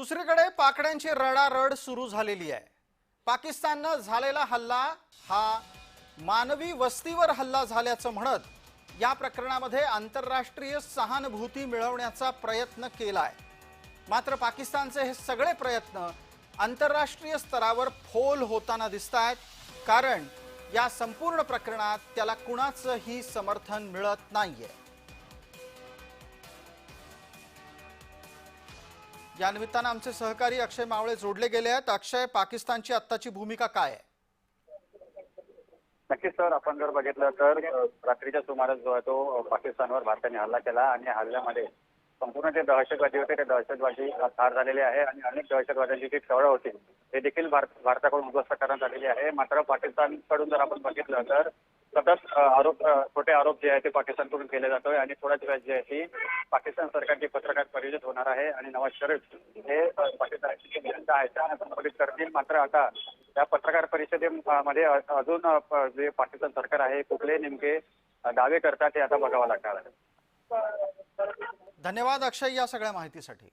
दुसरीकडे पाकड्यांची रडारड सुरू झालेली आहे. पाकिस्ताननं झालेला हल्ला हा मानवी वस्तीवर हल्ला झाल्याचं म्हणत या प्रकरणामध्ये आंतरराष्ट्रीय सहानुभूती मिळवण्याचा प्रयत्न केला आहे. मात्र पाकिस्तानचे हे सगळे प्रयत्न आंतरराष्ट्रीय स्तरावर फोल होताना दिसत आहेत कारण या संपूर्ण प्रकरणात त्याला कुणाचंही समर्थन मिळत नाहीये. या निमित्तानं आमचे सहकारी अक्षय मावळे जोडले गेले आहेत. अक्षय पाकिस्तानची आत्ताची भूमिका काय आहे? नक्कीच सर आपण जर बघितलं तर रात्रीच्या सुमारास जो आहे तो पाकिस्तानवर भारताने हल्ला केला आणि हल्ल्यामध्ये संपूर्ण जे दहशतवादी होते ते दहशतवादी ठार झालेले आहे आणि अनेक दहशतवाद्यांची जी टळं होती ते देखील भारताकडून उद्ध्वस्त करण्यात आलेली आहे. मात्र पाकिस्तानकडून जर आपण बघितलं तर सतत आरोप खोटे आरोप जे आहे ते पाकिस्तानकडून केले जातोय आणि थोड्याच वेळात जे आहे ती पाकिस्तान सरकारची पत्रकार परिषद होणार आहे आणि नवाज शरीफ हे पाकिस्तानची पाकिस्तानचे आहे त्या संबोधित करतील. मात्र आता त्या पत्रकार परिषदेमध्ये अजून जे पाकिस्तान सरकार आहे कुठले नेमके दावे करतात ते आता बघावं लागणार आहे. धन्यवाद अक्षय या सगळ्या माहितीसाठी.